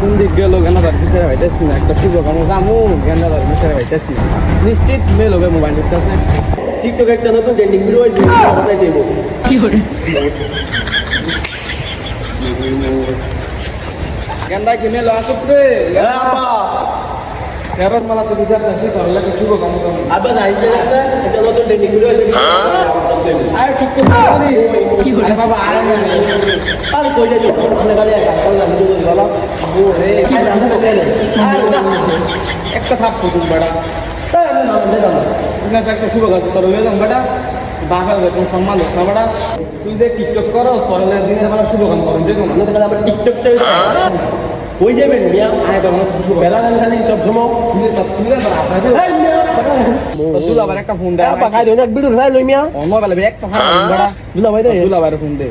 কোন দিক গেল গেন্দাদার পিছনে হইতেছি না একটা শুভ কামো জামু গেন্দাদার পিছনে হইতেছি নিশ্চিত মেল হবে মোবাইল ঢুকতেছে। টিকটকে একটা নতুন ট্রেন্ডিং ভিডিও হয়েছে বানাই দেব? গেন্দা কি মেল আসুক রে? আপা ফেরত মালা তো বিচার আছে করলে কি শুভ কামো কামো আবার আইছে একটা একটা নতুন ট্রেন্ডিং ভিডিও হয়েছে আরে কি বাবা আর কই যাই আমরা গাড়ি একা করলাম ভিডিও বাবা ওরে কি জানতে দেন আরে না। একটা থাপ ফুটুক বেড়া তাই আমি নাম দিলাম না একটা শুভ গাছ তোর লয়ে যাম বেটা বাপের কোনো সম্মান হোক না বেটা তুই যে টিকটক করস তোর লগে দিনের বেলা শুভ কাম করুন যে কোনো আমাদের কাছে আবার টিকটকটা কই যাবেন মিয়া। আয় তোর শুভ বেলা দেন খালি সব সময় তুই যে তুই যে তোর এই মিয়া দুলা একটা ফোন দে। আপা খাই দেন এক ভিডিও খাই লই মিয়া অন্য বেলা একটা ফোন দে ফোন দে।